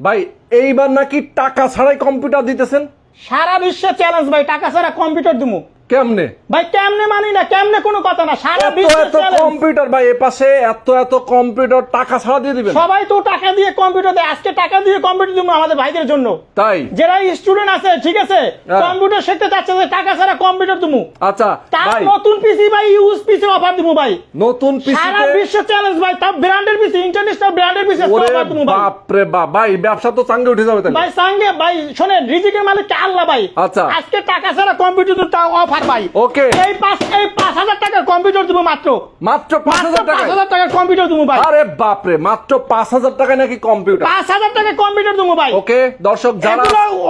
ভাই, এইবার নাকি টাকা ছাড়াই কম্পিউটার দিতেছেন? সারা বিশ্বে চ্যালেঞ্জ ভাই। টাকা ছাড়া কম্পিউটার দিমু। কেমনে? ভাই কেমনে মানি না? কেমনে কোনো কথা না? সারা এত কম্পিউটার ভাই এ পাশে এত এত কম্পিউটার টাকা ছাড়া দিয়ে দিবেন। সবাই তো টাকা দিয়ে কম্পিউটার দেয়। আজকে টাকা দিয়ে কম্পিউটার দিবো আমাদের ভাইদের জন্য। তাই? যারা স্টুডেন্ট আছে ঠিক আছে? হ্যাঁ। কম্পিউটার শিখতে চাচ্ছে যে টাকা ছাড়া কম্পিউটার দিমু। আচ্ছা তার নতুন পিসি ভাই ইউজ পিসি অফার দিমু ভাই। নতুন সারা বিশ্ব চ্যালেঞ্জ ভাই তার ব্র্যান্ডের পিসি ইন্টারন্যাশনাল ব্র্যান্ডের পিসি অফার দিমু ভাই। বাপ রে বাপ। ভাই ব্যবসা তো চাঙ্গে উঠে যাবে ভাই সঙ্গে ভাই শোনেন রিজিকের মালিক কে আল্লাহ ভাই। আচ্ছা। আজকে টাকা ছাড়া কম্পিউটার তাও অফার ভাই। ওকে। এই পাঁচ এই পাঁচ হাজার টাকার কম্পিউটার দেবো মাত্র। মাত্র পাঁচ হাজার পাঁচ টাকা হাজার টাকার কম্পিউটার দেবো ভাই। আরে বাপ রে মাত্র পাঁচ হাজার টাকা নাকি কম্পিউটার? পাঁচ হাজার টাকার কম্পিউটার দেবো ভাই। ওকে দর্শক যারা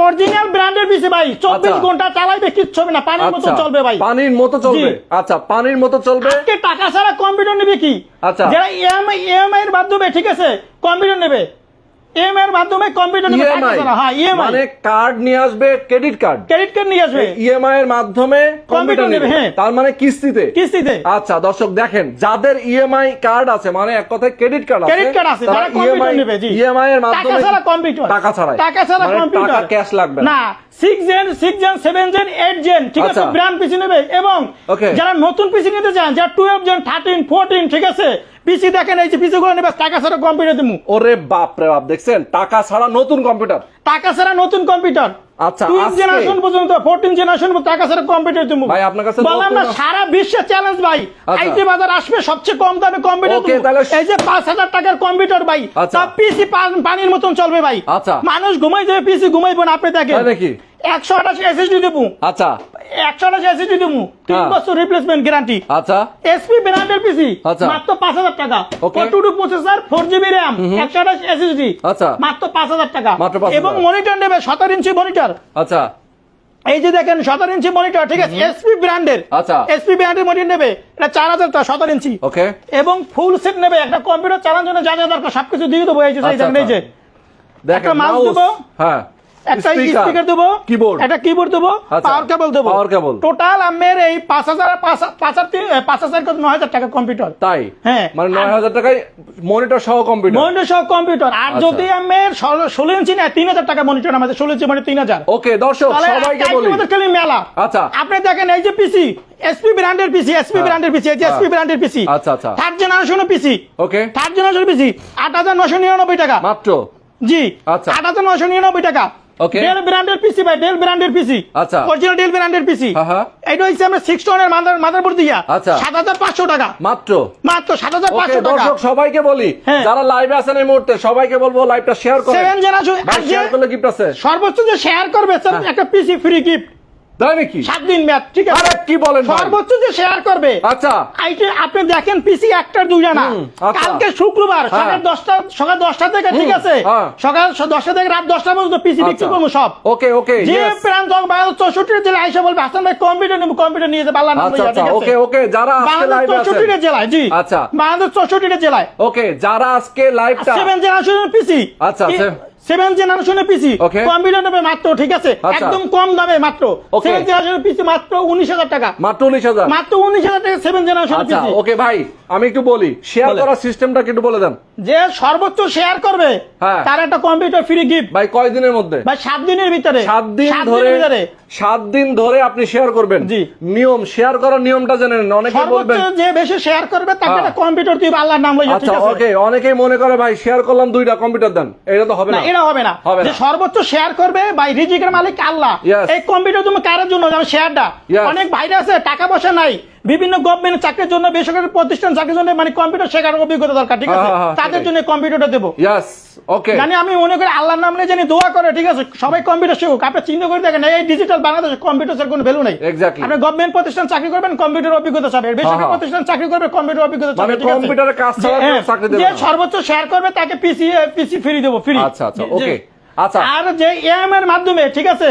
অরিজিনাল ব্র্যান্ডের পিসি ভাই। চব্বিশ আচ্ছা। ঘণ্টা চালাইবে কিচ্ছু হবে না পানির মতো আচ্ছা চলবে ভাই। পানির মতো চলবে। আচ্ছা পানির মতো চলবে? আজকে টাকা ছাড়া কম্পিউটার নেবে কি? আচ্ছা। যারা ইএমআই ইএমআই এর মাধ্যমে ঠিক আছে কম্পিউটার নেবে। এর মাধ্যমে কম্পিউটার টাকা ছাড়া হ্যাঁ ইএমআই মানে কার্ড নিয়ে আসবে ক্রেডিট কার্ড ক্রেডিট কার্ড নিয়ে আসবে। ইএমআই এর মাধ্যমে কম্পিউটার নেবে, হ্যাঁ। তার মানে কিস্তিতে? কিস্তিতে। আচ্ছা দর্শক দেখেন যাদের ইএমআই কার্ড আছে মানে এক কথায় ক্রেডিট কার্ড আছে ক্রেডিট কার্ড আছে তারা কম্পিউটার নেবে জি। ইএমআই এর টাকা মাধ্যমে ছাড়া কম্পিউটার টাকা ছাড়াই টাকা ছাড়া মানে কম্পিউটার টাকা ক্যাশ লাগবে না six gen six gen seven gen eight gen ঠিক আছে? আচ্ছা। ব্র্যান্ড পিসি নেবে এবং. যারা নতুন পিসি নিতে চান যারা টুয়েলভ জেন থার্টিন ফোরটিন ঠিক আছে? পিসি দেখেন এই যে নেবে টাকা ছাড়া কম্পিউটার দিমু। ওরে বাপ রে বাপ দেখছেন? টাকা ছাড়া নতুন কম্পিউটার টাকা ছাড়া নতুন কম্পিউটার আচ্ছা, জেনারেশন পর্যন্ত ফোরটিন জেনারেশন টাকা ছাড়া কম্পিউটার দিমু ভাই, আপনার কাছে বললাম না সারা বিশ্বে চ্যালেঞ্জ ভাই। আইটি বাজার আসবে সবচেয়ে কম দামে কম্পিউটার এই যে টাকার কম্পিউটার ভাই আচ্ছা। পিসি পানির মতন চলবে ভাই আচ্ছা। মানুষ ঘুমাই যাবে পিসি ঘুমাইবো না আপনি দেখেন? একশো আঠাশ এসএসডি দেবো। আচ্ছা। একশো আঠাশ এসএসডি দেবো। তিন হ্যাঁ। বছর রিপ্লেসমেন্ট গ্যারান্টি আচ্ছা। এসপি ব্র্যান্ডের পিসি আচ্ছা। মাত্র পাঁচ হাজার টাকা। Two processor four GB RAM একশো আঠাশ এসএসডি আচ্ছা। মাত্র পাঁচ হাজার টাকা। এবং মনিটর নেবে সতেরো ইঞ্চি মনিটর আচ্ছা। এই যে দেখেন সতেরো ইঞ্চি মনিটর ঠিক আছে? এসপি ব্র্যান্ডের আচ্ছা। এসপি ব্র্যান্ডের মনিটর নেবে। এটা চার হাজার টাকা সতেরো ইঞ্চি। ওকে এবং ফুল সেট নেবে। একটা কম্পিউটার চালানোর জন্য যা যা দরকার সবকিছু দিয়ে দেবো। এই যে এই আচ্ছা, দেখেন এই যে। একটা দেবো। হ্যাঁ। একটা স্পিকার দেবো keyboard। একটা কিবোর্ড দেবো আচ্ছা, পাওয়ার কেবল দেবো power cable। টোটাল আমের এই পাঁচ হাজার পাঁচ পাঁচ হাজার তিন- পাঁচ হাজার কত নয় হাজার টাকা কম্পিউটার তাই হ্যাঁ। মানে নয় হাজার টাকায় মনিটর সহ কম্পিউটার মনিটর সহ কম্পিউটার আর আচ্ছা। যদি আমের ষোলো ইঞ্চি না তিন হাজার টাকা মনিটর আমাদের ষোলো ইঞ্চি মানে তিন হাজার ওকে দর্শক সবাইকে বলি মেলা আচ্ছা। আপনি দেখেন এই যে পিসি এসপি ব্র্যান্ডের পিসি এসপি। ব্র্যান্ডের পিসি এই এসপি। ব্র্যান্ডের পিসি আচ্ছা, আচ্ছা। থার্ড জেনারেশনের পিসি ওকে থার্ড জেনারেশন পিসি আট হাজার নশো নিরানব্বই টাকা মাত্র জি আচ্ছা। আট হাজার নশো নিরানব্বই টাকা Okay. ডেল ব্র্যান্ডের পিসি ভাই ডেল ব্র্যান্ডের পিসি আচ্ছা। অরিজিনাল ডেল ব্র্যান্ডের পিসি। এটা হচ্ছে আমরা সিক্স টনের মাদার মাদারবোর্ড দিয়া আচ্ছা। সাত হাজার পাঁচশো টাকা মাত্র মাত্র সাত হাজার ওকে পাঁচশো টাকা দর্শক সবাইকে বলি হ্যাঁ। যারা লাইভে আছেন এই মুহূর্তে সবাইকে বলব লাইভটা শেয়ার করুন সেভেন জেনারেশন শেয়ার করলে গিফট আছে সর্বোচ্চ যে শেয়ার করবে স্যার হ্যাঁ। একটা পিসি ফ্রি গিফট তাই নাকি সাত দিন ম্যাচ ঠিক আছে আরে কি বলেন সর্বোচ্চ যে শেয়ার করবে আচ্ছা আইটি আপনি দেখেন পিসি একটার দুইটা না আচ্ছা। কালকে শুক্রবার হ্যাঁ। সকাল দশটা সকাল দশটা থেকে ঠিক আছে হ্যাঁ। সকাল দশটা থেকে রাত দশটা পর্যন্ত পিসি বিক্রি আচ্ছা। করব সব ওকে ওকে যে। প্রান্ত বাংলাদেশ চৌষট্টির জেলায় আইসা বলবে হাসান ভাই কম্পিউটার নেব কম্পিউটার নিয়ে আল্লাহ নাম আচ্ছা লইয়া, ঠিক আছে? ওকে ওকে যারা আজকে লাইভে জেলায় জি আচ্ছা। বাংলাদেশ চৌষট্টিটা জেলায় ওকে যারা আজকে লাইভটা সেভেন জেনারেশনের পিসি আচ্ছা, সেভেন জেনারেশনের পিসি. কম্পিউটার নেবে মাত্র ঠিক আছে? আচ্ছা। একদম কম দামে মাত্র। সেভেন জেনারেশনের পিসি মাত্র উনিশ হাজার টাকা। মাত্র উনিশ হাজার? মাত্র উনিশ হাজার টাকা সেভেন জেনারেশনের আচ্ছা পিসি ওকে ভাই আমি একটু বলি। শেয়ার। করার সিস্টেমটা একটু বলে দেন। যে সর্বোচ্চ শেয়ার করবে হ্যাঁ। তার একটা কম্পিউটার ফ্রি গিফট ভাই কয় দিনের মধ্যে? ভাই সাত দিনের ভিতরে। সাত দিন ধরে ভিতরে। সাত দিন ধরে আপনি শেয়ার করবেন। জি। নিয়ম শেয়ার করার নিয়মটা জেনে নেন। অনেকে বলবেন যে বেশি শেয়ার করবে তাকে হ্যাঁ। একটা কম্পিউটার দিয়ে আল্লাহর নাম লইয়া ঠিক আচ্ছা আছে। ওকে অনেকেই মনে করে ভাই শেয়ার করলাম দুইটা কম্পিউটার দেন। এটা তো হবে না এটা হবে না। যে। সর্বোচ্চ শেয়ার করবে ভাই রিজিকের মালিক আল্লাহ। এই কম্পিউটার তুমি কার জন্য শেয়ারটা অনেক ভাইরাস আছে টাকা পয়সা নাই। বিভিন্ন গভর্নমেন্ট চাকরির জন্য বেসরকারি প্রতিষ্ঠান চাকরির জন্য মানে কম্পিউটার শেখার অভিজ্ঞতা দরকার ঠিক আছে? হ্যাঁ, হ্যাঁ, তাদের জন্য কম্পিউটারটা দেবো। ওকে মানে আমি মনে করি আল্লাহর নাম নিয়ে জানি দোয়া করে ঠিক আছে? সবাই কম্পিউটার শিখুক। আপনি চিন্তা করে দেখেন এই ডিজিটাল বাংলাদেশে কম্পিউটার কোনো ভ্যালু নেই। আপনি গভর্নমেন্ট প্রতিষ্ঠান চাকরি করবেন কম্পিউটার অভিজ্ঞতা পাবে বেসরকারি হ্যাঁ। প্রতিষ্ঠান চাকরি করবে কম্পিউটার অভিজ্ঞতা মানে ঠিক আছে? কম্পিউটারের কাজ ছাড়া হ্যাঁ, চাকরি দেবে যে সর্বোচ্চ শেয়ার করবে তাকে পিসি পিসি ফ্রি দেবো ফ্রি আচ্ছা আচ্ছা ওকে আচ্ছা। আর যে এম এর মাধ্যমে ঠিক আছে।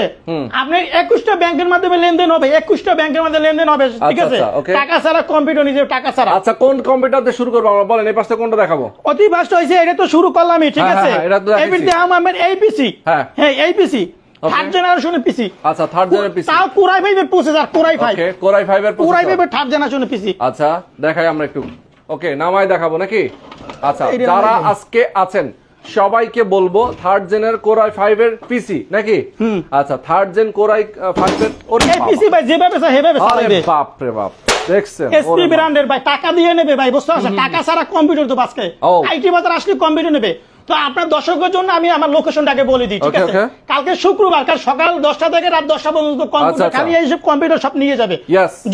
আপনার একুশটা ব্যাংকের মাধ্যমে লেনদেন হবে একুশটা ব্যাংকের মধ্যে লেনদেন হবে ঠিক আচ্ছা, আছে? আচ্ছা, টাকা ছাড়া কম্পিউটার নিজে টাকা ছাড়া। আচ্ছা কোন কম্পিউটার দিয়ে শুরু করব আমরা? বলেন এই পাশে কোনটা দেখাবো? অতি হয়েছে এটা তো শুরু করলামই ঠিক হ্যাঁ, আছে? হ্যাঁ, আমার এই পিসি হ্যাঁ। হ্যাঁ এই পিসি Okay. থার্ড জেনারেশনের পিসি আচ্ছা থার্ড পিসি তাও কোরাই ফাইভের processor Core i five Core i ফাইভের কোরাই ফাইভের থার্ড জেনারেশনের পিসি আচ্ছা দেখাই আমরা একটু। ওকে নামাই দেখাবো নাকি? আচ্ছা যারা আজকে আছেন সবাইকে বলব থার্ড জেনের কোরাই ফাইভ এর পিসি নাকি? আচ্ছা থার্ড জেন কোরাই ফাইভ এর পিসি ভাই যেভাবে সেভাবে বাপ রে বাপ দেখছেন এসপি ব্র্যান্ডের ভাই টাকা দিয়ে নেবে ভাই বুঝতে পারছ টাকা ছাড়া কম্পিউটার তো বাসকে। আইটি বাজার আসলে কম্পিউটার নেবে। তো আপনার দর্শকের জন্য আমি আমার লোকেশনটাকে বলে দিই ঠিক আছে? কালকে শুক্রবার কাল সকাল দশটা থেকে রাত দশটা পর্যন্ত আচ্ছা, কম্পিউটার আচ্ছা। খালি এইসব কম্পিউটার সব নিয়ে যাবে।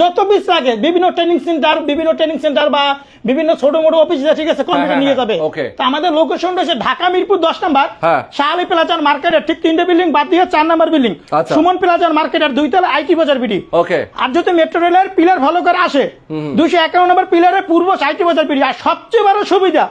যত পিস লাগে বিভিন্ন ট্রেনিং সেন্টার বিভিন্ন ট্রেনিং সেন্টার বা বিভিন্ন ছোট মোটো অফিস ঠিক আছে? কম্পিউটার হ্যাঁ, নিয়ে হ্যাঁ, যাবে। তো আমাদের লোকেশন রয়েছে ঢাকা মিরপুর দশ নাম্বার। হ্যাঁ। শাহালি প্লাজার মার্কেটের ঠিক তিনটে বিল্ডিং বাদ দিয়ে চার নাম্বার বিল্ডিং আচ্ছা। সুমন প্লাজার মার্কেটের দুইতলা আইটি বাজার বিডি। ওকে আর যদি মেট্রো রেলের পিলার ভালো করে আসে দুশো একান্ন নম্বর পিলারের পূর্ব সাইটি বাজার পিড়ি আর সবচেয়ে বড় সুবিধা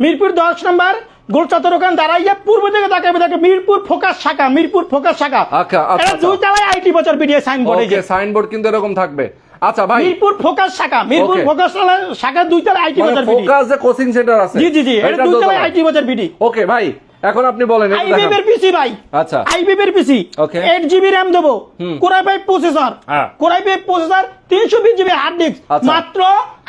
মিরপুর দশ নম্বর গোলচত্বর ওখানে দাঁড়াইয়া পূর্ব দিকে তাকাবে দেখে মিরপুর ফোকাস শাখা মিরপুর ফোকাস শাখা। আচ্ছা, আচ্ছা, এটা আচ্ছা। দুই তলায় IT Piri signboard okay signboard কিন্তু এরকম থাকবে। আচ্ছা ভাই। মিরপুর ফোকাস শাখা মিরপুর ফোকাস শাখা দুই তলায় আইটি বাজার পিড়ি। ফোকাস যে কোচিং সেন্টার আছে জি জি জি এটা দুই তলায় আইটি বাজার ওকে ভাই এখন আপনি বলেন দেখান। আইবিবের পিসি ভাই। আচ্ছা। আইবিবের PC. Okay. Eight GB RAM দেবো। Core i processor. Core i processor তিনশো বিশ জিবি হার্ড ডিস্ক। মাত্র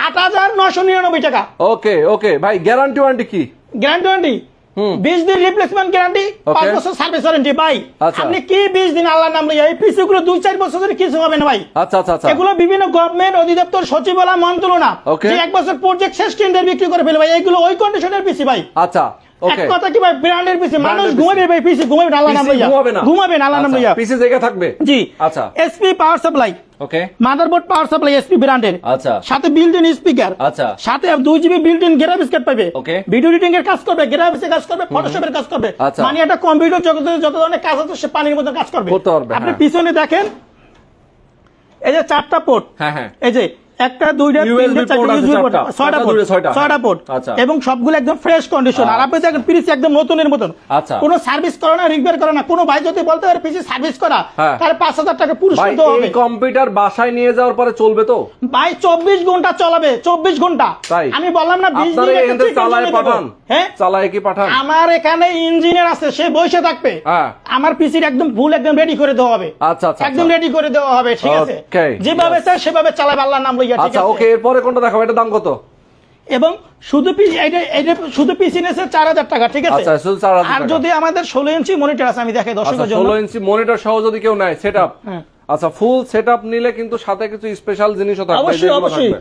আট হাজার নশো নিরানব্বই টাকা। ওকে ওকে ভাই গ্যারান্টি ওয়ারেন্টি কি? গ্যারান্টি ওয়ারেন্টি বিশ দিন রিপ্লেসমেন্ট গ্যারান্টি. পাঁচ বছর সার্ভিস ওয়ারেন্টি ভাই। আচ্ছা। আপনি কি বিশ দিন আল্লাহ নাম লইয়া এই পিসি গুলো দুই চার বছর ধরে কিছু হবে না ভাই? আচ্ছা আচ্ছা আচ্ছা। এগুলো বিভিন্ন গভর্নমেন্ট অধিদপ্তর সচিবালয় মন্ত্রণা. যে এক বছর প্রজেক্ট শেষ টেন্ডার বিক্রি করে ফেলে ভাই এগুলো ওই কন্ডিশনের পিসি ভাই। আচ্ছা। কথা কি ভাই ব্র্যান্ডের পিসি মানুষ ঘুমাবে ভাই পিসি ঘুমাবে না, নাম লইয়া ঘুমাবে না। ঘুমাবে না, নাম লইয়া পিসি জায়গা থাকবে? জি। আচ্ছা। SP power supply okay motherboard power supply SP ব্র্যান্ডের আচ্ছা। সাথে বিল্ট ইন স্পিকার আচ্ছা। সাথে দুই GB built in graphics card পাবে। Okay. ভিডিও এডিটিং এর কাজ করবে গ্রাফিক্স কাজ করবে ফটোশপের কাজ করবে। আচ্ছা। মানে একটা কম্পিউটার জগতে যত ধরনের কাজ আছে সে পানির মধ্যে কাজ করবে। আপনি হ্যাঁ। পিছনে দেখেন এই যে চারটা পোর্ট হ্যাঁ হ্যাঁ। এই যে একটা দুইটা তিনটা চারটা। ছয়টা পোর্ট ছয়টা, ছয়টা। হ্যাঁ। পোর্ট আচ্ছা। এবং সবগুলো একদম ফ্রেশ কন্ডিশন আর আপনি দেখেন একদম নতুনের মতন আচ্ছা। কোনো সার্ভিস করে না রিপেয়ার করে না কোনো ভাই যদি বলতে পারে পিসি সার্ভিস করা হ্যাঁ। টাকা পুরস্কার দেওয়া হবে। কম্পিউটার বাসায় নিয়ে যাওয়ার পরে চলবে তো? ভাই ঘণ্টা চলাবে চব্বিশ ঘণ্টা। আমি বললাম না বিশ আপনারা দিন এখান চালায় পাঠান। হ্যাঁ? চালায় কি পাঠান? আমার এখানে ইঞ্জিনিয়ার আছে সে বসে থাকবে। হ্যাঁ। আমার পিসির একদম ফুল একদম রেডি করে দেওয়া হবে। আচ্ছা, আচ্ছা, একদম আচ্ছা। রেডি করে দেওয়া হবে ঠিক আছে? যেভাবে সেভাবে চালাবে আল্লাহর নাম লইয়া। আচ্ছা ওকে এরপরে কোনটা দেখাবো? এটা দাম কত? এবং শুধু পিসি এটা এটা শুধু পিসি চার হাজার টাকা ঠিক আছে? আচ্ছা, শুধু 4,000 আর যদি আমাদের ষোলো ইঞ্চি মনিটর আছে আমি দেখাই আচ্ছা দর্শকের জন্য। ষোলো ইঞ্চি মনিটর সহ যদি কেউ নেয় সেট হ্যাঁ। আচ্ছা ফুল সেট আপ নিলে কিন্তু সাথে কিছু স্পেশাল জিনিসও থাকবে অবশ্যই অবশ্যই।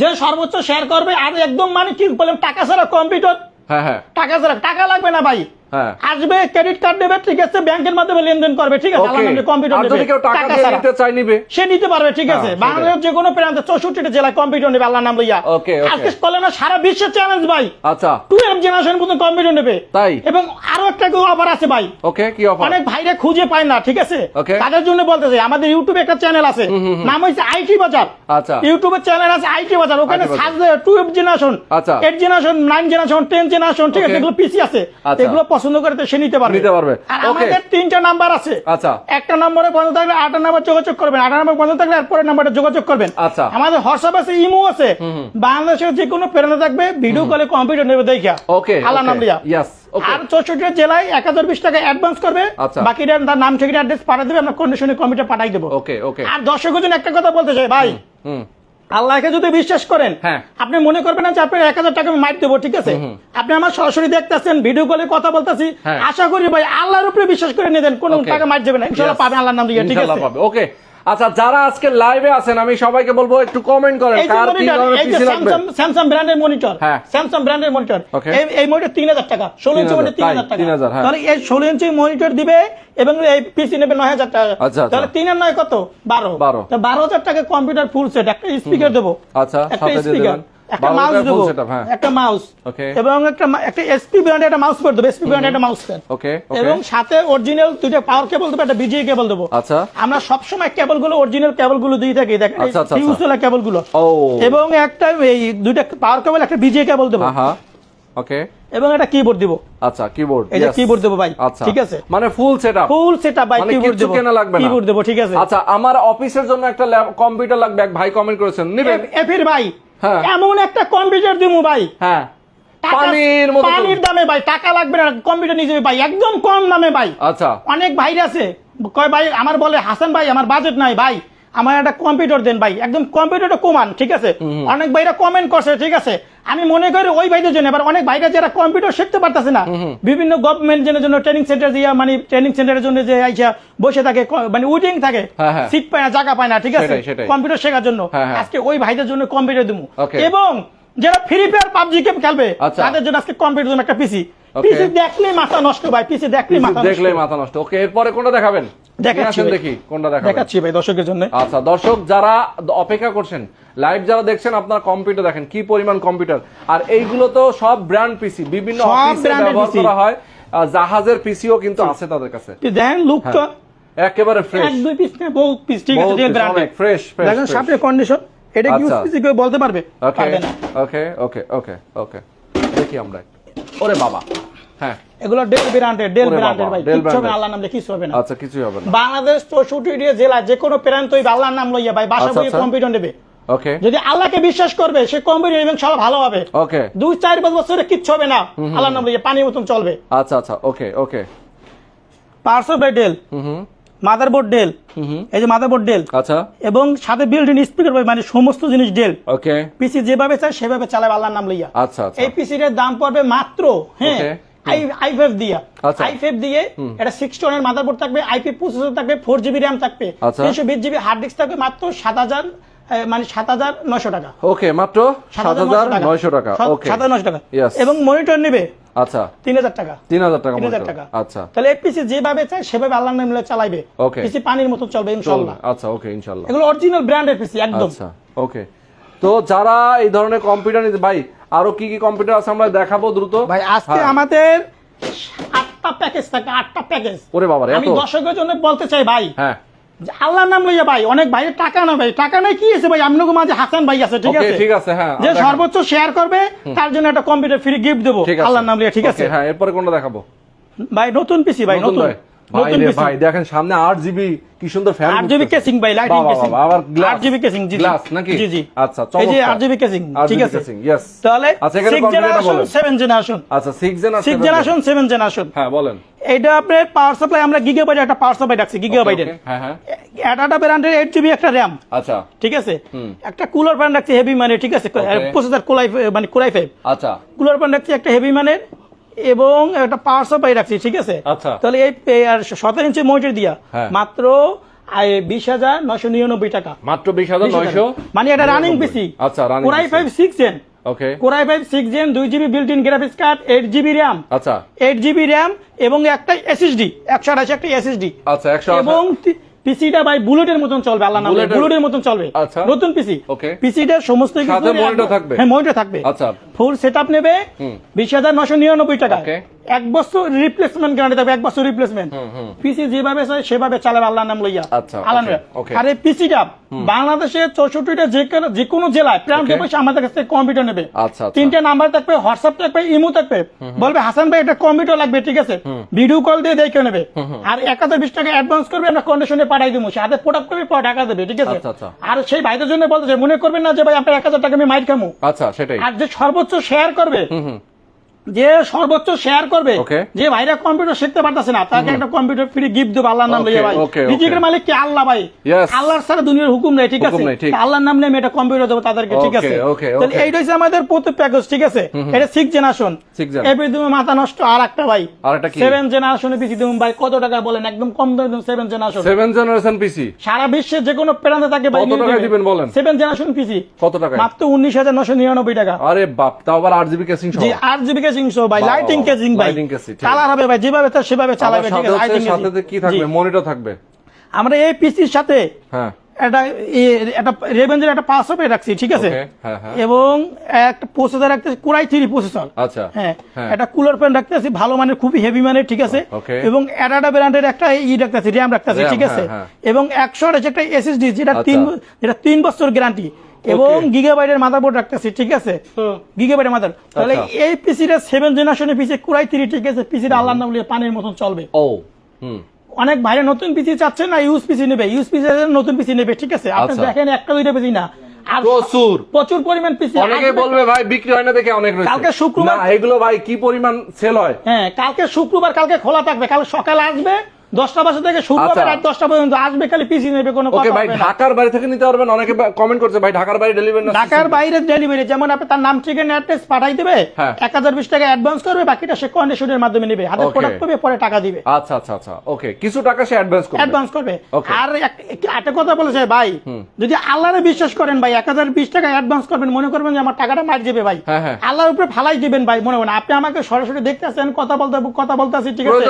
যে সর্বোচ্চ শেয়ার করবে আর একদম মানে কি বললাম টাকা ছাড়া কম্পিউটার হ্যাঁ হ্যাঁ। টাকা ছাড়া টাকা লাগবে না ভাই। আসবে ক্রেডিট কার্ড দেবে ঠিক আছে ব্যাংকের মাধ্যমে লেনদেন করবে ঠিক আছে আলাদা কম্পিউটার কেউ টাকা নিতে চাই নিবে। সে নিতে পারবে ঠিক আছে। হ্যাঁ, বাংলাদেশের যে কোনো প্রান্তে চৌষট্টিটা জেলায় কম্পিউটার নেবে আল্লাহ নাম লইয়া। আজকে বলে না সারা বিশ্বের চ্যালেঞ্জ ভাই। আচ্ছা। টুয়েলভ জেনারেশন পর্যন্ত কম্পিউটার নেবে। তাই? এবং আরও একটা অফার আছে ভাই। ওকে কি অফার অনেক ভাইরা খুঁজে পায় না ঠিক আছে। তাদের জন্য বলতে চাই আমাদের ইউটিউবে একটা চ্যানেল আছে। নাম হচ্ছে আইটি বাজার। আচ্ছা। ইউটিউবে চ্যানেল আছে আইটি বাজার। ওখানে। সার্চ দেয় টুয়েলভ জেনারেশন আচ্ছা। Eight generation nine generation ten generation ঠিক আছে এগুলো পিসি আছে। আচ্ছা। এগুলো পছন্দ করে সে নিতে পারবে। নিতে পারবে। আর আমাদের তিনটা নাম্বার আছে। আচ্ছা। একটা নম্বরে বন্ধ থাকলে আটটা নাম্বার যোগাযোগ করবেন। আটটা নাম্বার বন্ধ থাকলে আর পরের নাম্বারে যোগাযোগ করবেন। আচ্ছা। আমাদের হোয়াটসঅ্যাপ আছে ইমো আছে। বাংলাদেশের যে কোনো প্রেরণা থাকবে ভিডিও কলে কম্পিউটার নেবে দেখা ওকে আল্লাহ নাম লিয়া ইয়েস আর চৌষট্টি জেলায় এক হাজার বিশ টাকা অ্যাডভান্স করবে। আচ্ছা। বাকিটা তার নাম ঠিকানা অ্যাড্রেস পাঠিয়ে দেবে আমরা কন্ডিশনে কমিটা পাঠাই দেবো। ওকে ওকে আর দর্শকের জন্য একটা কথা বলতে চাই ভাই। হুম। আল্লাহকে যদি বিশ্বাস করেন হ্যাঁ। আপনি মনে করবেন না যে আপনার এক হাজার টাকা মাইট দেবো ঠিক আছে? আপনি আমার সরাসরি দেখতেছেন ভিডিও কলে কথা বলতেছি। হ্যাঁ। আশা করি ভাই আল্লাহর উপরে বিশ্বাস করে নিয়ে দেন কোন টাকা মাইট দেবে না। ইনশাল্লাহ পাবেন আল্লাহর নাম দিয়ে ঠিক ইনশাআল্লাহ আছে? পাবে। ওকে আচ্ছা যারা আজকে লাইভে আছেন আমি সবাইকে বলব একটু কমেন্ট করেন কার কি ধরনের পিসি লাগবে? স্যামসাং ব্র্যান্ডের মনিটর হ্যাঁ। স্যামসাং ব্র্যান্ডের মনিটর এই এই মনিটর তিন হাজার টাকা ষোলো ইঞ্চি 3000 মনিটর তিন হাজার তাই, টাকা। 3000 হ্যাঁ। তাহলে এই ষোলো ইঞ্চি মনিটর দিবে এবং এই পিসি নেবে নয় হাজার টাকা। আচ্ছা, আচ্ছা। তাহলে 3 আর 9 কত? বারো। 12 তা বারো হাজার টাকা কম্পিউটার ফুল সেট একটা স্পিকার দেবো। আচ্ছা, একটা সাথে দিয়ে স্পিকার দেবেন। একটা মাউস দেবো। হ্যাঁ। একটা মাউস Okay. এবং একটা একটা এসপি ব্র্যান্ডের একটা মাউস দেবো। এসপি ব্র্যান্ডের একটা মাউস প্যাড ওকে ওকে এবং সাথে অরিজিনাল দুইটা পাওয়ার কেবল দেবো একটা বিজিএ কেবল দেবো। আচ্ছা। আমরা সবসময় কেবলগুলো অরিজিনাল কেবলগুলো দিয়ে থাকি। দেখেন ফিউজ আচ্ছা। কেবলগুলো এবং একটা এই দুইটা পাওয়ার কেবল একটা বিজিএ কেবল দেবো। ওকে এবং একটা কিবোর্ড দিব। আচ্ছা কিবোর্ড এই যে কিবোর্ড দেবো ভাই। আচ্ছা। ঠিক আছে? মানে ফুল সেটআপ ফুল সেটআপ ভাই কিবোর্ড দেবো। কেনা লাগবে না। কিবোর্ড দেবো ঠিক আছে। আচ্ছা আমার অফিসের জন্য একটা কম্পিউটার লাগবে। এক ভাই কমেন্ট করেছেন। নেবেন। এফির ভাই। এমন একটা কম্পিউটার দিমু ভাই। হ্যাঁ। পানির পানির দামে ভাই টাকা লাগবে না কম্পিউটার নিয়ে যাবে ভাই একদম কম দামে ভাই। আচ্ছা। অনেক ভাই আছে। কয় ভাই আমার বলে হাসান ভাই আমার বাজেট নাই ভাই। আমার একটা কম্পিউটার দেন ভাই। একদম কম্পিউটারটা কমান ঠিক আছে? অনেক ভাইরা কমেন্ট করছে ঠিক আছে? আমি মনে করি ওই ভাইদের জন্য এবার অনেক ভাইরা যারা কম্পিউটার শিখতে পারতেছে না বিভিন্ন গভর্নমেন্ট জনের জন্য ট্রেনিং সেন্টার দিয়ে মানে ট্রেনিং সেন্টারের জন্য যে আইসা বসে থাকে মানে উইটিং থাকে হ্যাঁ, হ্যাঁ। সিট পায় না জায়গা পায় না ঠিক আছে। কম্পিউটার শেখার জন্য। হ্যাঁ, হ্যাঁ। আজকে ওই ভাইদের জন্য কম্পিউটার দেবো এবং যারা ফ্রি ফায়ার পাবজি গেম খেলবে আচ্ছা। তাদের জন্য আজকে কম্পিউটার জন্য একটা পিসি পিসি দেখলেই মাথা নষ্ট ভাই পিসি দেখলেই মাথা নষ্ট। দেখলেই মাথা নষ্ট। ওকে এরপরে কোনটা দেখাবেন? দেখাচ্ছি। দেখি কোনটা দেখাবেন। দেখাচ্ছি ভাই দর্শকের জন্য। আচ্ছা দর্শক যারা অপেক্ষা করছেন লাইভ যারা দেখছেন আপনার কম্পিউটার দেখেন কি পরিমাণ কম্পিউটার আর এইগুলো তো সব ব্র্যান্ড পিসি বিভিন্ন অফিসে ব্যবহার করা হয়। জাহাজের পিসিও কিন্তু আছে তাদের কাছে। দেখেন লুকটা একেবারে ফ্রেশ এক দুই পিস না বহু পিস ঠিক আছে fresh, fresh, দেখেন। সামনে কন্ডিশন এটা কি ইউজ আচ্ছা। কেউ বলতে পারবে? ওকে পারবে না। ওকে ওকে ওকে ওকে। দেখি আমরা ওরে বাবা। হ্যাঁ। এগুলো ডেল ব্র্যান্ডের ডেল ব্র্যান্ডের ভাই হবে না, আল্লাহর নাম দিয়ে কিছু হবে না। আচ্ছা কিছুই হবে না। বাংলাদেশ জেলা যে কোনো আল্লাহর নাম লইয়া ভাই বাসা আচ্ছা, বইয়ে আচ্ছা। কম্পিউটার নেবে। ওকে। যদি আল্লাহকে বিশ্বাস করবে সে কম্পিউটার এবং সব ভালো হবে। ওকে। দুই চার পাঁচ বছরে কিচ্ছু হবে না আল্লাহর নাম লইয়া পানির মতন চলবে। আচ্ছা আচ্ছা okay okay. Parcel by Dell হুম হুম। মাদারবোর্ড ডেল এই যে মাদারবোর্ড ডেল আচ্ছা। এবং সাথে বিল্ড ইন স্পিকার মানে সমস্ত জিনিস ডেল ওকে। পিসি যেভাবে চায় সেভাবে চালাবে আল্লাহর নাম লইয়া। আচ্ছা আচ্ছা। এই পিসিটার দাম পড়বে মাত্র হ্যাঁ. আই আই ফাইভ দিয়ে। আচ্ছা। আই ফাইভ দিয়ে এটা সিক্স টনের মাদারবোর্ড থাকবে আইপি প্রসেসর থাকবে ফোর জিবি র্যাম থাকবে আচ্ছা। তিনশো বিশ জিবি হার্ড ডিস্ক থাকবে মাত্র সাত হাজার মানে সাত হাজার নশো টাকা। ওকে মাত্র সাত হাজার নয়শো টাকা। ওকে। সাত হাজার টাকা। এবং মনিটর নেবে আচ্ছা। তিন হাজার টাকা। তিন হাজার টাকা তিন টাকা। আচ্ছা। তাহলে যেভাবে চায় সেভাবে আল্লাহ নাম Okay. পিসি পানির মতো চলবে ইনশাল্লাহ। আচ্ছা ওকে ইনশাল্লাহ। এগুলো অরিজিনাল ব্র্যান্ডের পিসি একদম। আচ্ছা ওকে। তো যারা এই ধরনের কম্পিউটার নিতে ভাই আরও কি কি কম্পিউটার আছে আমরা দেখাবো দ্রুত? ভাই আজকে হ্যাঁ। আমাদের আটটা প্যাকেজ থাকে আটটা প্যাকেজ ওরে বাবা আমি দর্শকের জন্য বলতে চাই ভাই। হ্যাঁ। আল্লাহর নাম লইয়া ভাই অনেক ভাই টাকা না ভাই। টাকা নাই কি আছে ভাই? আপনাকে মাঝে হাসান ভাই আছে ঠিক আছে? ঠিক আছে হ্যাঁ যে সর্বোচ্চ শেয়ার করবে তার জন্য একটা কম্পিউটার ফ্রি গিফট দেবো আল্লাহর নাম লইয়া ঠিক আছে? হ্যাঁ এরপরে কোনটা দেখাবো? ভাই নতুন পিসি ভাই নতুন ভাই ভাই রে ভাই দেখেন সামনে আট জিবি কি সুন্দর ফ্যান আট জিবি কেসিং ভাই লাইটিং কেসিং আবার আট জিবি কেসিং জি গ্লাস নাকি? জি জি। আচ্ছা এই যে আট জিবি কেসিং ঠিক আছে? casing, তাহলে আচ্ছা, এখানে জেনারেশন বলেন। জেনারেশন আচ্ছা জেনারেশন জেনারেশন হ্যাঁ বলেন। আপনার পাওয়ার সাপ্লাই আমরা গিগাবাইট একটা পাওয়ার সাপ্লাই রাখছি গিগাবাইটের হ্যাঁ হ্যাঁ। একটা ব্র্যান্ডের এইট জিবি একটা র্যাম আচ্ছা। ঠিক আছে? একটা কুলার ব্র্যান্ড রাখছি হেভি মানে ঠিক আছে? প্রসেসর কোলাই মানে কোলাই আচ্ছা। কুলার ব্র্যান্ড রাখছি একটা হেভি মানের। এবং একটা পাওয়ার সাপ্লাই রাখছি ঠিক আছে? আচ্ছা। তাহলে এই সতেরো ইঞ্চি মনিটর দিয়া হ্যাঁ। মাত্র বিশ হাজার নশো নিরানব্বই টাকা। মাত্র বিশ হাজার নয়শো মানে এটা রানিং পিসি আচ্ছা core i five six gen okay core i five six gen দুই GB built in graphics card eight GB RAM আচ্ছা। এইট জিবি র্যাম এবং একটা এসএসডি একশো আঠাশি একটা এসএসডি আচ্ছা একশো এবং পিসিটা ভাই বুলেটের মতন চলবে আল্লাহ নাম বুলেটের- মতন চলবে আচ্ছা। নতুন পিসি Okay. পিসিটা সমস্ত কিছু? হ্যাঁ মনিটর থাকবে আচ্ছা। ফুল সেটআপ নেবে বিশ হাজার নশো নিরানব্বই টাকা. এক বছর রিপ্লেসমেন্ট গ্যারান্টি থাকবে এক বছর রিপ্লেসমেন্ট পিসি যেভাবে চায় সেভাবে চালাবে আল্লাহ নাম লইয়া। আচ্ছা, আল্লাহ. আর এই পিসিটা বাংলাদেশের চৌষট্টিটা যে কোনো যে কোনো জেলায় প্রান্ত. আমাদের কাছ কম্পিউটার নেবে। আচ্ছা, আচ্ছা। নাম্বার থাকবে হোয়াটসঅ্যাপ থাকবে ইমো থাকবে। বলবে হাসান ভাই এটা কম্পিউটার লাগবে ঠিক আছে? ভিডিও কল দিয়ে দেখে নেবে। আর এক হাজার বিশ টাকা অ্যাডভান্স করবে আমরা কন্ডিশনে পাঠাই দিব সে হাতে প্রোডাক্ট করবে পর টাকা দেবে ঠিক আছে। আর সেই ভাইদের জন্য বলতে চাই, মনে করবেন না যে ভাই আপনার এক হাজার টাকা আমি মাইট খামু। আচ্ছা সেটাই। আর যে সর্বোচ্চ শেয়ার করবে যে সর্বোচ্চ শেয়ার করবে যে ভাইরা কম্পিউটার শিখতে পারতেছে না তাকে একটা কম্পিউটার ফ্রি গিফট দেবো আল্লাহর নাম লইয়া ভাই. রিজিকের মালিক কি আল্লাহ ভাই? আল্লাহর সাথে দুনিয়ার হুকুম নেই ঠিক আছে। আল্লাহর নাম নিয়ে আমি এটা কম্পিউটার দেবো তাদেরকে ঠিক আছে? তাহলে এইটা হচ্ছে আমাদের প্রত্যেক প্যাকেজ ঠিক আছে? এটা সিক্স জেনারেশন। এবার তুমি মাথা নষ্ট আর একটা ভাই। সেভেন জেনারেশনে বেশি তুমি ভাই কত টাকা বলেন? একদম কম দামে দেবেন seven generation seven generation PC সারা বিশ্বে যে কোনো প্রান্তে থাকে ভাই কত টাকায় দিবেন বলেন? সেভেন জেনারেশন পিসি কত টাকায়? মাত্র উনিশ হাজার নশো নিরানব্বই টাকা। আরে বাপ তাও আবার আট জিবি কেসিং জি আট জিবি কেসিং সহ ভাই লাইটিং কেসিং ভাই কালার হবে ভাই যেভাবে সেভাবে চালাবে ঠিক আছে সাথে কি থাকবে। মনিটর থাকবে? আমরা এই পিসির সাথে হ্যাঁ। রেভেঞ্জের একটা রাখছি ঠিক আছে? হ্যাঁ, হ্যাঁ। এবং একটা প্রসেসর রাখতেছি কোরাই থ্রি প্রসেসর আচ্ছা হ্যাঁ। একটা কুলার ফ্যান রাখতেছি ভালো মানের খুবই হেভি মানের ঠিক আছে? এবং অ্যাডাটা ব্র্যান্ডের একটা ই রাখতেছি র্যাম রাখতেছি ঠিক আছে। এবং একশো আঠাশ একটা এসএসডি যেটা আচ্ছা। তিন যেটা তিন বছর গ্যারান্টি এবং গিগাবাইটের মাদারবোর্ড রাখতেছি ঠিক আছে? গিগাবাইটের মাদার তাহলে আচ্ছা। এই পিসিটা সেভেন জেনারেশনের পিসি কুরাই থ্রি ঠিক আছে? পিসিটা আল্লাহর নাম লিয়ে পানির মতন চলবে। ও হুম। অনেক ভাইরা নতুন পিসি চাচ্ছে না ইউজ পিসি নেবে ইউজ পিসি নতুন পিসি নেবে ঠিক আছে? আপনি আচ্ছা। দেখেন একটা দুইটা পিসি না। প্রচুর। প্রচুর পরিমাণ পিসি অনেকে বলবে ভাই বিক্রি হয় না দেখে অনেক কালকে শুক্রবার- এগুলো ভাই কি পরিমাণ সেল হয়? হ্যাঁ কালকে শুক্রবার কালকে খোলা থাকবে কাল সকাল আসবে দশটা বাসা থেকে শুরু হবে আচ্ছা। রাত দশটা পর্যন্ত আসবে খালি পিসি নেবে কোনো কথা ভাই ঢাকার বাড়ি থেকে নিতে পারবেন অনেকে কমেন্ট করছে ভাই ঢাকার বাড়ি ডেলিভারি ঢাকার বাইরে ডেলিভারি যেমন আপনি তার নাম ঠিকানা অ্যাড্রেস পাঠাই দেবে হ্যাঁ। এক হাজার বিশ টাকা অ্যাডভান্স করবে বাকিটা সে কন্ডিশনের মাধ্যমে নেবে। হাতে প্রোডাক্ট করবে পরে টাকা দিবে। আচ্ছা আচ্ছা আচ্ছা ওকে কিছু টাকা সে অ্যাডভান্স করবে। অ্যাডভান্স করবে। আর এক- এক- একটা কথা বলেছে ভাই যদি আল্লাহরে বিশ্বাস করেন ভাই এক হাজার বিশ টাকা অ্যাডভান্স করবেন মনে করবেন যে আমার টাকাটা মার যাবে ভাই। হ্যাঁ, হ্যাঁ। আল্লাহর উপরে ফালাই দিবেন ভাই মনে করেন আপনি আমাকে সরাসরি দেখতেছেন কথা বলতে কথা বলতে আছি ঠিক আছে?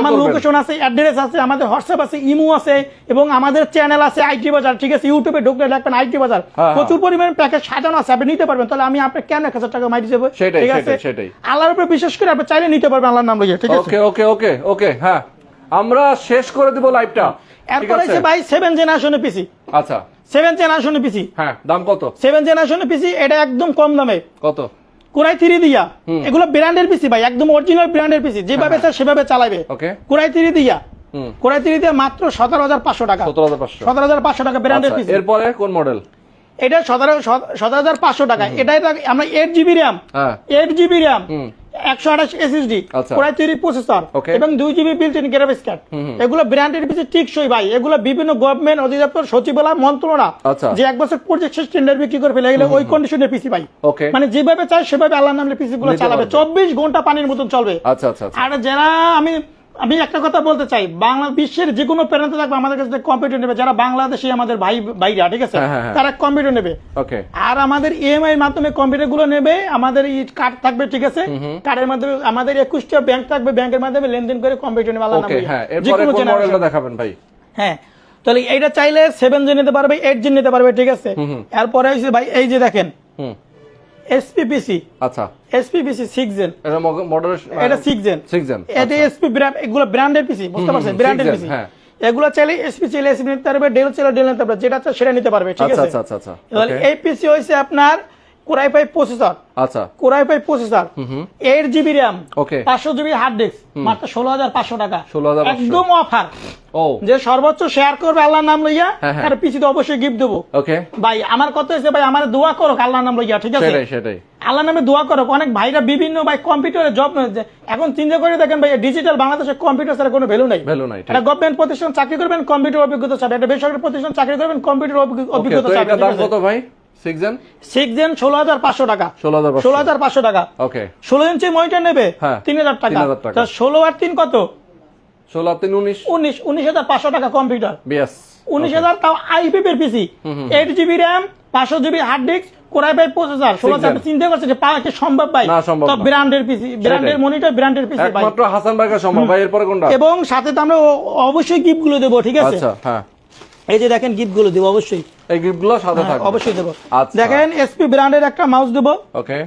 আমার লোকেশন আছে অ্যাড্রেস আছে আমাদের হোয়াটসঅ্যাপ আছে ইমো আছে এবং আমাদের চ্যানেল আছে আইটি বাজার। ঠিক আছে ইউটিউবে ঢুকলে দেখবেন আইটি বাজার। হ্যাঁ, প্রচুর পরিমাণে প্যাকেজ সাজানো আছে আপনি নিতে পারবেন। তাহলে আমি আপনাকে কেন এক হাজার টাকা মারি দেবো? ঠিক আছে। আল্লাহর উপরে বিশ্বাস করে আপনি চাইলে নিতে পারবেন আল্লাহর নাম লইয়ে ঠিক আছে? ওকে ওকে ওকে ওকে হ্যাঁ। আমরা শেষ করে দিব লাইভটা এরপর আছে? ভাই সেভেন জেনারেশনের পিসি আচ্ছা। সেভেন জেনারেশনের পিসি হ্যাঁ দাম কত? সেভেন জেনারেশনের পিসি এটা একদম কম দামে। কত? কুরাই থ্রি দিয়া। এগুলো ব্র্যান্ডের পিসি ভাই একদম অরিজিনাল ব্র্যান্ডের পিসি যেভাবে চায় সেভাবে চালাবে। ওকে কুরাই থ্রি দিয়া। হুম। কুরাই মাত্র সতেরো হাজার পাঁচশো টাকা। সতেরো হাজার পাঁচশো। সতেরো হাজার পাঁচশো টাকা ব্র্যান্ডের আচ্ছা, পিসি এরপরে কোন মডেল এটা সতেরো সতেরো হাজার পাঁচশো টাকা। এটাই আমরা eight GB RAM eight GB RAM একশো আঠাশ SSD. Core i three processor এবং দুই GB built in graphics card এগুলো ব্র্যান্ডের পিছিয়ে টিকসই ভাই। এগুলো বিভিন্ন গভর্নমেন্ট অধিদপ্তর সচিবালয় মন্ত্রণা আচ্ছা। যে এক বছর প্রজেক্ট শেষ টেন্ডার বিক্রি করে ফেলে গেলে ওই কন্ডিশনের পিসি ভাই। মানে যেভাবে চাই সেভাবে আল্লাহ নামলে পিসি গুলো চালাবে। চব্বিশ ঘণ্টা পানির মতন চলবে। আচ্ছা। আর যারা আমি আমি একটা কথা বলতে চাই। বাংলা বিশ্বের যে কোনো প্যারেন্ট থাকবে আমাদের কাছে কম্পিউটার নেবে যারা বাংলাদেশি আমাদের ভাই ভাইরা ঠিক আছে? হ্যাঁ, হ্যাঁ, হ্যাঁ। তারা কম্পিউটার নেবে। ওকে আর আমাদের ইএমআই এর মাধ্যমে কম্পিউটারগুলো নেবে আমাদের এই কার্ড থাকবে ঠিক আছে? কার্ডের মাধ্যমে আমাদের একুশটা ব্যাংক থাকবে ব্যাংকের মাধ্যমে লেনদেন করে কম্পিউটার নেবে যে কোনো মডেলটা দেখাবেন ভাই? হ্যাঁ তাহলে এইটা চাইলে সেভেন জি নিতে পারবে এইট জি নিতে পারবে ঠিক আছে? এরপরে ভাই এই যে দেখেন। এসপিপিসি আচ্ছা। এসপিপিসি সিক্স জেন এটা মডেল এটা 6 জেন 6 জেন এটা এসপি ব্র্যান্ড এগুলো ব্র্যান্ডেড পিসি বুঝতে পারছেন? ব্র্যান্ডেড পিসি হ্যাঁ। এগুলো চাইলে এসপি চাইলে এসপি নিতে পারবে ডেল চাইলে ডেল নিতে পারবে যেটা চাই সেটা নিতে পারবে ঠিক আচ্ছা আছে? আচ্ছা আচ্ছা আচ্ছা। এই পিসি হয়েছে আপনার কোরাই প্রসেসর আচ্ছা। Core i processor eight GB RAM Okay. পাঁচশো জিবি হার্ড ডিস্ক মাত্র ষোলো হাজার পাঁচশো টাকা। 16,500 একদম অফার ও। যে সর্বোচ্চ শেয়ার করবে আল্লাহর নাম লইয়া হ্যাঁ, হ্যাঁ। তার পিসিতে অবশ্যই গিফট দেবো। ওকে ভাই আমার কথা হয়েছে ভাই আমার দোয়া করো আল্লাহর নাম লইয়া ঠিক আছে? সেটাই সেটাই। আল্লাহ নামে দোয়া করো অনেক ভাইরা বিভিন্ন ভাই কম্পিউটারে জব এখন চিন্তা করে দেখেন ভাই ডিজিটাল বাংলাদেশে কম্পিউটার ছাড়া কোনো ভ্যালু নাই। ভ্যালু নাই, এটা গভর্নমেন্ট প্রতিষ্ঠান চাকরি করবেন কম্পিউটার অভিজ্ঞতা চাবে। এটা বেসরকারি প্রতিষ্ঠান চাকরি করবেন কম্পিউটার অভিজ্ঞ- ওকে অভিজ্ঞতা চাবে কত ভাই? ষোলো হাজার পাঁচশো টাকা। 16,500 ষোলো হাজার পাঁচশো টাকা। ওকে ষোলো ইঞ্চি মনিটর নেবে? হ্যাঁ, তিন হাজার টাকা। 3,000 টাকা। তা ষোলো আর তিন কত? ষোলো আর তিন উনিশ। উনিশ উনিশ হাজার পাঁচশো টাকা কম্পিউটার উনিশ হাজার তাও IPP PC eight GB RAM পাঁচশো GB hard disk core i ভাই প্রসেসর ষোলো Gen। চিন্তা করছে যে পাওয়া কি সম্ভব ভাই? না, তো ব্র্যান্ডের পিসি ব্র্যান্ডের মনিটর ব্র্যান্ডের পিসি ভাই। একমাত্র হাসান ভাইকে সম্ভব। ভাই এরপরে কোনটা? এবং সাথে তো আমরা অবশ্যই গিফটগুলো দেবো ঠিক আছে? আচ্ছা হ্যাঁ। এই যে দেখেন গিফটগুলো দেবো অবশ্যই। এই গিফটগুলো সাথে হ্যাঁ, থাকবে। অবশ্যই দেবো। আচ্ছা। দেখেন এসপি ব্র্যান্ডের একটা মাউস দেবো। ওকে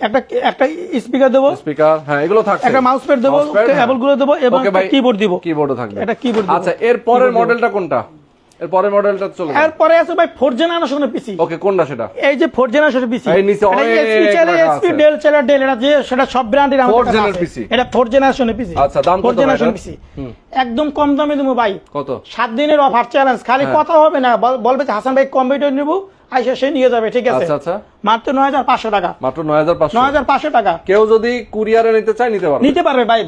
একটা একটা স্পিকার দেবো। স্পিকার হ্যাঁ এগুলো থাকছে। একটা মাউস প্যাড দেবো Mousepad, হ্যাঁ। কেবলগুলো দেবো এবং কিবোর্ড দিব। কিবোর্ডও থাকবে। একটা কিবোর্ড আচ্ছা এর পরের। মডেলটা কোনটা? এর পরের মডেলটা চলে এরপরে আছে ভাই ফোর জেনারেশনের পিসি ওকে কোনটা সেটা? এই যে ফোর জেনারেশনের পিসি এই নিচে অনেক চলে এসপি ডেল চলে ডেল এটা যে সেটা সব ব্র্যান্ডের আমাদের কাছে আছে। এটা ফোর জেনারেশনের পিসি আচ্ছা, দাম কত জেনারেশন পিসি একদম কম দামে দেবো ভাই। কত? সাত দিনের অফার চ্যালেঞ্জ খালি হ্যাঁ। কথা হবে না। বলবে যে হাসান ভাই কম্পিউটার নিবো আইসা সে নিয়ে যাবে ঠিক আছে? আচ্ছা আচ্ছা। মাত্র নয় হাজার পাঁচশো টাকা। মাত্র নয় হাজার পাঁচশো। নয় হাজার পাঁচশো টাকা। কেউ যদি কুরিয়ারে নিতে চায় নিতে পারবে। নিতে পারবে ভাই।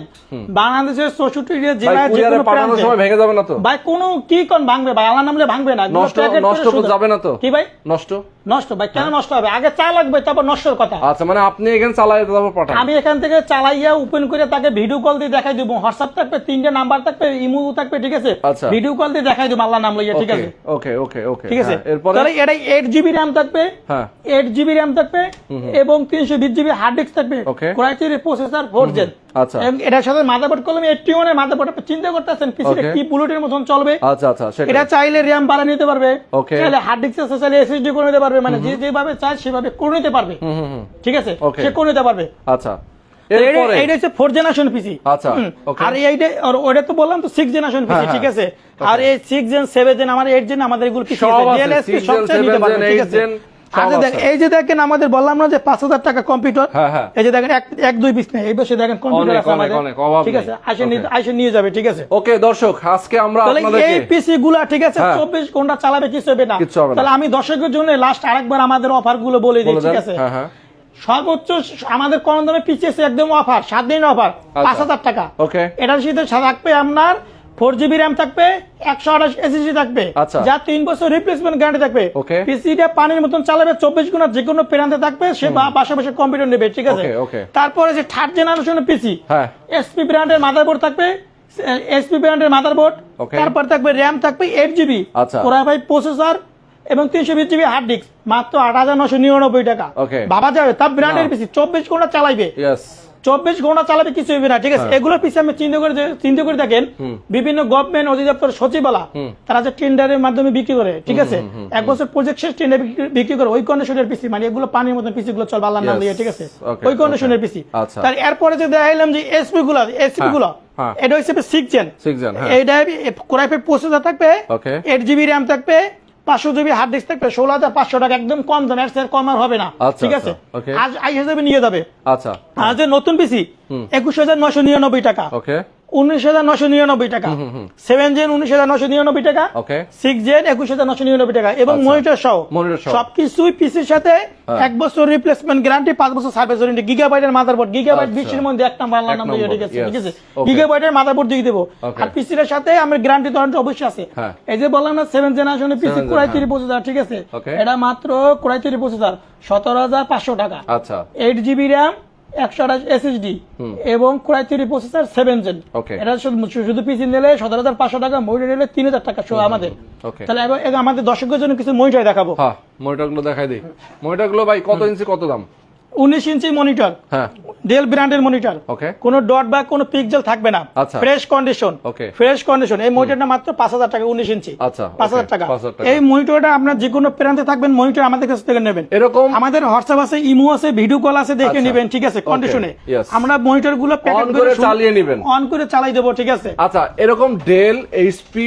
বাংলাদেশের চৌষট্টি জেলায় কুরিয়ারে পাঠানোর সময় ভেঙে যাবে না তো? ভাই কোনো কি কোন ভাঙবে? ভাই আল্লাহ নামলে ভাঙবে না। নষ্ট নষ্ট যাবে না তো? কি ভাই? নষ্ট? নষ্ট ভাই কেন নষ্ট হবে? আগে চা লাগবে তারপর নষ্টর কথা। আচ্ছা মানে আপনি এখানে চালাই তারপর পাঠান। আমি এখান থেকে চালাইয়া ওপেন করে তাকে ভিডিও কল দিয়ে দেখাই দেবো। হোয়াটসঅ্যাপ থাকবে তিনটে নাম্বার থাকবে ইমো থাকবে ঠিক আছে? আচ্ছা। ভিডিও কল দিয়ে দেখাই দেবো আল্লাহ নাম লইয়া ঠিক আছে? ওকে ওকে ওকে ঠিক আছে? হ্যাঁ, এরপরে? তাহলে এটা এইট জিবি র্যাম থাকবে। হ্যাঁ। এইট জিবি র্যাম থাকবে এবং তিনশো বিশ জিবি হার্ড ডিস্ক থাকবে। কোরাইটির প্রসেসর ফোর জেন আচ্ছা। এটার সাথে মাদারবোর্ড কলম এইটটি ওয়ানের মাদারবোর্ড আপনি চিন্তা করতেছেন পিসিটা কি বুলেটের মতন চলবে। আচ্ছা আচ্ছা এটা চাইলে র্যাম বাড়া নিতে পারবে। চাইলে হার্ড ডিস্ক আছে চাইলে এসএসডি করে নিতে পারবে। মানে যে যেভাবে চায় সেভাবে করে নিতে পারবে। হুম হুম হুম। ঠিক আছে? সে করে নিতে পারবে। আচ্ছা। তো এটা- এরপরে? এইটা হচ্ছে ফোর জেনারেশন পিসি আচ্ছা, আর এইটা আর ওটা তো বললাম তো সিক্স জেনারেশন পিসি হ্যাঁ, ঠিক হ্যাঁ। আছে আর এই সিক্স জেন সেভেন জেন আমার এইট জেন আমাদের এগুলো পিসি সব আছে। আছে, DLSP six সব gen, চাই নিতে পারবে ঠিক আছে? Gen, আর সব যে দেখ- আছে। এই যে দেখেন আমাদের বললাম না যে পাঁচ হাজার টাকা কম্পিউটার। এই যে দেখেন এক এক দুই পিস নেই এই বসে দেখেন কম্পিউটার অনেক, আছে অনেক, আমাদের অনেক, অভাব ঠিক আছে আসে নিয়ে Okay. আসে নিয়ে যাবে ঠিক আছে ওকে দর্শক আজকে আমরা এই পিসি গুলা ঠিক আছে। চব্বিশ ঘণ্টা চালাবে কিছু হবে না। তাহলে আমি দর্শকের জন্য লাস্ট আরেকবার আমাদের অফারগুলো বলে দিই ঠিক আছে হ্যাঁ হ্যাঁ সর্বোচ্চ আমাদের কম দামে পিছিয়েছে একদম অফার সাত দিন অফার পাঁচ হাজার টাকা ওকে এটার সাথে থাকবে আপনার ফোর জিবি র্যাম থাকবে একশো আঠাশ এসএসডি থাকবে আচ্ছা। যা তিন বছর রিপ্লেসমেন্ট গ্যারান্টি থাকবে. পিসিটা পানির মতন চালাবে চব্বিশ ঘণ্টা যে কোনো প্রান্তে থাকবে সে বসে কম্পিউটার নেবে ঠিক আছে. তারপরে যে থার্ড জেনারেশনের পিসি এসপি ব্র্যান্ডের মাদারবোর্ড থাকবে এসপি ব্র্যান্ডের মাদারবোর্ড Okay. তারপর থাকবে র্যাম থাকবে এইট জিবি। ওরা ভাই প্রসেসর এবং তিনশো বিশ জিবি হার্ড ডিস্ক মাত্র আট হাজার নশো নিরানব্বই টাকা. ভাবা যাবে তার ব্র্যান্ডের পিসি চব্বিশ ঘণ্টা চালাইবে চব্বিশ ঘণ্টা চালাবে কিছু হবে না ঠিক আছে হ্যাঁ। এগুলোর পিছিয়ে আমি চিন্তা করে চিন্তা করে দেখেন বিভিন্ন গভর্নমেন্ট অধিদপ্তর সচিবালা তারা যে টেন্ডারের মাধ্যমে বিক্রি করে ঠিক আছে এক বছর প্রজেক্ট শেষ টেন্ডার বিক্রি করে ওই কন্ডিশনের পিসি মানে এগুলো পানির মতন পিসি গুলো চলবে আল্লাহর নাম দিয়ে ঠিক আছে ওই কন্ডিশনের পিসি আচ্ছা। তার এরপরে যে দেখাইলাম যে এসপি গুলো এসপি গুলো হ্যাঁ। এটা হচ্ছে সিক্স জেন gen, হ্যাঁ। এইটা ফাইভ প্রসেসর থাকবে. এইট জিবি র্যাম থাকবে পাঁচশো জিবি হার্ড ডিস্ক থাকবে ষোলো হাজার পাঁচশো টাকা একদম কম দাম এর কম আর হবে না। আচ্ছা, ঠিক আছে? আচ্ছা, আজ আই হিসেবে নিয়ে যাবে। আচ্ছা। আর যে নতুন পিসি একুশ হাজার নয়শো নিরানব্বই টাকা। ওকে উনিশ হাজার নশো নিরানব্বই টাকা। সেভেন জেন উনিশ হাজার নশো নিরানব্বই টাকা। সিক্স জেন একুশ হাজার নশো নিরানব্বই টাকা। এবং আচ্ছা। মনিটর সহ। সবকিছুই পিসির সাথে হ্যাঁ। এক বছর রিপ্লেসমেন্ট গ্যারান্টি পাঁচ বছর সার্ভিস ওয়ারেন্টি গিগাবাইটের মাদারবোর্ড গিগাবাইট আচ্ছা। মধ্যে একটা ঠিক আছে ঠিক আছে? গিগাবাইটের মাদারবোর্ড দিয়ে দেবো। আর পিসির সাথে আমার গ্যারান্টি অবশ্যই আছে। হ্যাঁ। এই যে বললাম না সেভেন জেনারেশনের পিসি কোরাই। হাজার ঠিক আছে? এটা মাত্র কোরাই হাজার সতেরো হাজার পাঁচশো টাকা। আচ্ছা। এইট জিবি র্যাম একশো আঠাশ এসএসডি এবং core i three processor seven gen. এটা শুধু শুধু পিসি নিলে সতেরো হাজার পাঁচশো টাকা মনিটর নিলে তিন হাজার টাকা শো আমাদের. তাহলে আমাদের দর্শকের জন্য কিছু মনিটর দেখাবো। হ্যাঁ মনিটরগুলো দেখাই দিই। মনিটরগুলো ভাই কত ইঞ্চি কত দাম? উনিশ ইঞ্চি মনিটর। ডেল ব্র্যান্ডের মনিটর কোনো ডট বা কোনো পিক্সেল থাকবে না। ফ্রেশ কন্ডিশন ফ্রেশ কন্ডিশন এই মনিটরটা মাত্র পাঁচ হাজার টাকা উনিশ ইঞ্চি। আচ্ছা, পাঁচ হাজার টাকা। এই মনিটরটা আপনার যে কোনো প্রান্তে থাকবেন মনিটর আমাদের কাছ থেকে নেবেন। এরকম? আমাদের হোয়াটসঅ্যাপ আছে ইমো আছে ভিডিও কল আছে দেখে আচ্ছা। নেবেন ঠিক আছে? কন্ডিশনে আমরা মনিটরগুলো On করে চালিয়ে নিবেন। অন করে চালাই দেবো ঠিক আছে? আচ্ছা এরকম ডেল এইচপি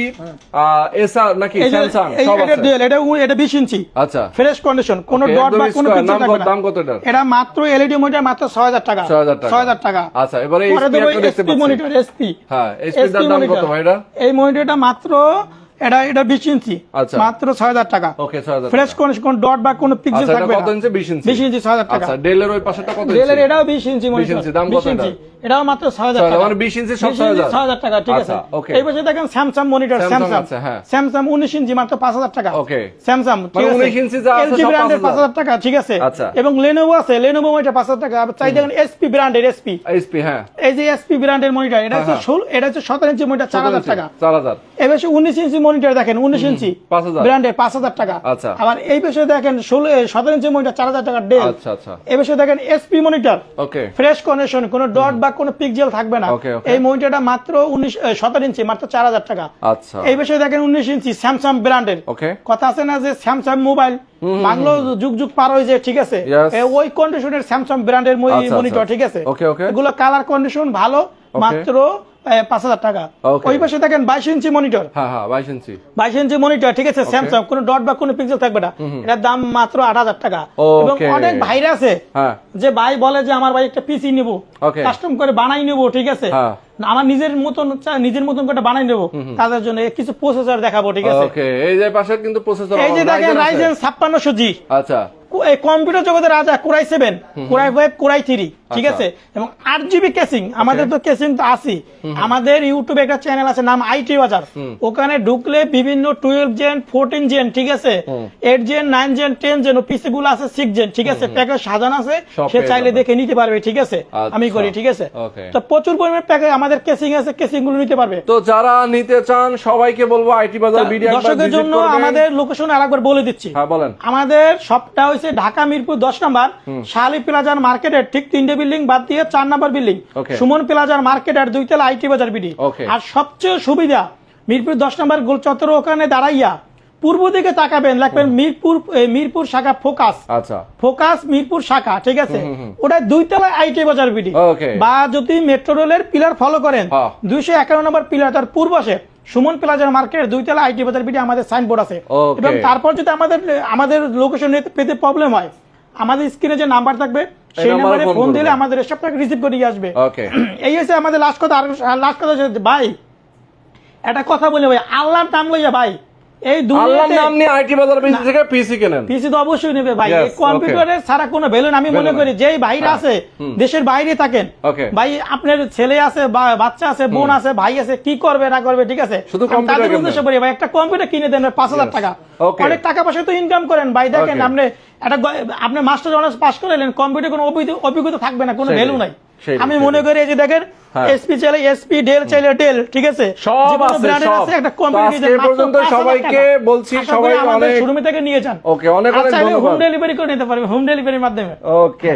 এসআর নাকি স্যামসাং এটা ডেল এটা এটা বিশ ইঞ্চি। আচ্ছা। ফ্রেশ কন্ডিশন কোনো ডট বা কোনো square, থাকবে না। দাম কত এটা মাত্র এলইডি মনিটর মাত্র ছয় হাজার টাকা 6,000 টাকা। ছয় হাজার টাকা আচ্ছা, এবারে পাচ্ছি। মনিটর এসপি হ্যাঁ, এসপি দাম কত ভাইরা? এই মনিটরটা মাত্র এটা এটা বিশ ইঞ্চি। আচ্ছা। মাত্র ছয় হাজার টাকা। ওকে 6000 ফ্রেশ কন্ডিশন কোনো ডট বা কোনো পিক্সেল আচ্ছা থাকবে কত ইঞ্চি? 20 ইঞ্চি। টাকা। আচ্ছা ডেলের ওই পাশেটা কত ডেলের এটাও বিশ ইঞ্চি মনিটর ইঞ্চি, দাম কত 20 ইঞ্চি। এটাও মাত্র ছয় হাজার 6,000 টাকা। মানে 20 ইঞ্চি সব 20 6,000 ছয় হাজার টাকা ঠিক আছে। আচ্ছা, এই পাশে দেখেন স্যামসাং মনিটর স্যামসাং হ্যাঁ। স্যামসাং উনিশ ইঞ্চি মাত্র পাঁচ হাজার টাকা। Okay. স্যামসাং মানে 19 ইঞ্চি যা আছে 5,000 টাকা ঠিক আছে। আচ্ছা। এবং লেনোভো আছে লেনোভো মনিটর পাঁচ হাজার টাকা। আবার চাই দেখেন এসপি ব্র্যান্ডের এসপি এইচপি হ্যাঁ। এই যে এসপি ব্র্যান্ডের মনিটর এটা হচ্ছে হ্যাঁ, এটা হচ্ছে সতেরো ইঞ্চি মনিটর চার হাজার টাকা। 4000 এবার সে উনিশ ইঞ্চি মনিটর দেখেন উনিশ ইঞ্চি ব্র্যান্ডের পাঁচ হাজার টাকা। আচ্ছা। আবার এই পাশে দেখেন ষোলো সতেরো ইঞ্চি মনিটর চার হাজার টাকা ডেল এই পাশে দেখেন এসপি মনিটর ফ্রেশ কন্ডিশন কোনো ডট বা কোনো পিক্সেল থাকবে না. এই মনিটরটা মাত্র উনিশ সতেরো ইঞ্চি মাত্র চার হাজার টাকা। আচ্ছা। এই বিষয়ে দেখেন উনিশ ইঞ্চি স্যামসাং ব্র্যান্ডের কথা আছে না যে স্যামসাং মোবাইল বাংলো যুগ যুগ পার হয়ে যায় ঠিক আছে. এ ওই কন্ডিশনের স্যামসাং ব্র্যান্ডের মনিটর। ঠিক আছে. এগুলো কালার কন্ডিশন ভালো মাত্র পাঁচ হাজার টাকা। ওই পাশে দেখেন বাইশ ইঞ্চি মনিটর হ্যাঁ হ্যাঁ 22 ইঞ্চি। বাইশ ইঞ্চি মনিটর ঠিক আছে? স্যামসাং কোনো ডট বা কোনো পিক্সেল থাকবে না। এটার দাম মাত্র আট হাজার টাকা। এবং অনেক ভাইরা আছে হ্যাঁ। যে ভাই বলে যে আমার ভাই একটা পিসি নিবো। কাস্টম করে বানাই নেব ঠিক আছে। আমার নিজের মতন নিজের মতন করে বানাই নেব। তাদের জন্য কিছু প্রসেসর দেখাবো ঠিক আছে? এই যে পাশে কিন্তু প্রসেসর এই যে দেখেন রাইজেন ছাপ্পান্নশো জি আচ্ছা। এই কম্পিউটার জগতের রাজা core i seven core i five core i three ঠিক আচ্ছা। আছে? এবং আট জিবি কেসিং আমাদের তো কেসিং তো আছে আমাদের ইউটিউবে একটা চ্যানেল আছে নাম আইটি বাজার। ওখানে ঢুকলে বিভিন্ন টুয়েলভ জেন ফোরটিন জেন ঠিক আছে? Eight gen nine gen ten gen PC গুলো আছে সিক্স জেন ঠিক আছে? প্যাকেজ সাজানো আছে সে চাইলে দেখে নিতে পারবে ঠিক আছে? আমি আচ্ছা। করি ঠিক আছে? তো প্রচুর পরিমাণে প্যাকেজ আমাদের কেসিং আছে কেসিংগুলো নিতে পারবে। তো যারা নিতে চান সবাইকে বলব আইটি বাজার ভিডিও দর্শকের জন্য আমাদের লোকেশন আরেকবার বলে দিচ্ছি। হ্যাঁ বলেন। আমাদের সবটা হয়েছে ঢাকা মিরপুর দশ নম্বর। শালি প্লাজার মার্কেটের ঠিক তিনটে বিল্ডিং বাদ দিয়ে চার নম্বর বিল্ডিং সুমন প্লাজার মার্কেটের দুইতলা আইটি বাজার বিডি আর সবচেয়ে সুবিধা মিরপুর দশ নম্বর গোল চত্বর ওখানে দাঁড়াইয়া পূর্ব দিকে তাকাবেন লাগবেন মিরপুর মিরপুর শাখা ফোকাস। আচ্ছা। ফোকাস মিরপুর শাখা ঠিক আছে? ওটা দুইতলা আইটি বাজার বিডি বা যদি মেট্রো রেলের পিলার ফলো করেন হ্যাঁ। দুইশো একান্ন নম্বর পিলার তার পূর্বশে সুমন প্লাজার মার্কেটের দুইতলা আইটি বাজার বিডি আমাদের সাইনবোর্ড আছে। এবং তারপর যদি আমাদের আমাদের লোকেশন পেতে প্রবলেম হয় আমাদের স্ক্রিনে যে নাম্বার থাকবে সেই নাম্বারে ফোন দিলে আমাদের এসব টাকা রিসিভ করে আসবে। ওকে এই হচ্ছে আমাদের লাস্ট কথা আর লাস্ট কথা ভাই একটা কথা বলে ভাই আল্লাহর নাম লইয়া ভাই এই আল্লাহর নাম নিয়ে আইটি বাজার পিসি থেকে পিসি কেনেন? পিসি তো অবশ্যই নেবে ভাই। ছাড়া কোনো ভ্যালু আমি মনে করি যেই বাইরে হ্যাঁ, আছে দেশের বাইরে থাকেন। ভাই আপনার ছেলে আছে বাচ্চা আছে বোন আছে ভাই আছে কি করবে না করবে ঠিক আছে? শুধু কিনবেন। উদ্দেশ্য করি ভাই একটা কম্পিউটার কিনে দেন পাঁচ হাজার Yes. টাকা। অনেক টাকা পয়সা তো ইনকাম করেন ভাই। দেখেন আপনি একটা আপনি মাস্টার অনার্স পাস করলেন কম্পিউটার কোনো অভিজ্ঞ- অভিজ্ঞতা থাকবে না কোনো ভ্যালু নাই। আমি মনে করি এই যে দেখেন হ্যাঁ। এসপি চাইলে এসপি ডেল চাইলে ডেল ঠিক আছে? সব আছে, সব। একটা পর্যন্ত সবাইকে বলছি, সবাই অনেক- শোরুমে থেকে নিয়ে যান। Okay, অনেক অনেক চাইলে হোম ডেলিভারি করে নিতে পারবে হোম ডেলিভারির মাধ্যমে। ওকে।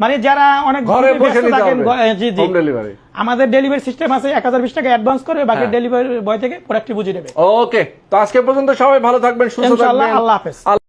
মানে যারা অনেক ঘরে বসে থাকেন, জি জি। হোম ডেলিভারি আমাদের ডেলিভারি সিস্টেম আছে এক হাজার বিশ টাকা অ্যাডভান্স করে বাকি হ্যাঁ। ডেলিভারি বয় থেকে প্রোডাক্টটি বুঝিয়ে দেবে ওকে তো আজকে পর্যন্ত সবাই ভালো থাকবেন সুস্থ ইনশাআল্লাহ থাকবেন। আল্লাহ হাফেজ।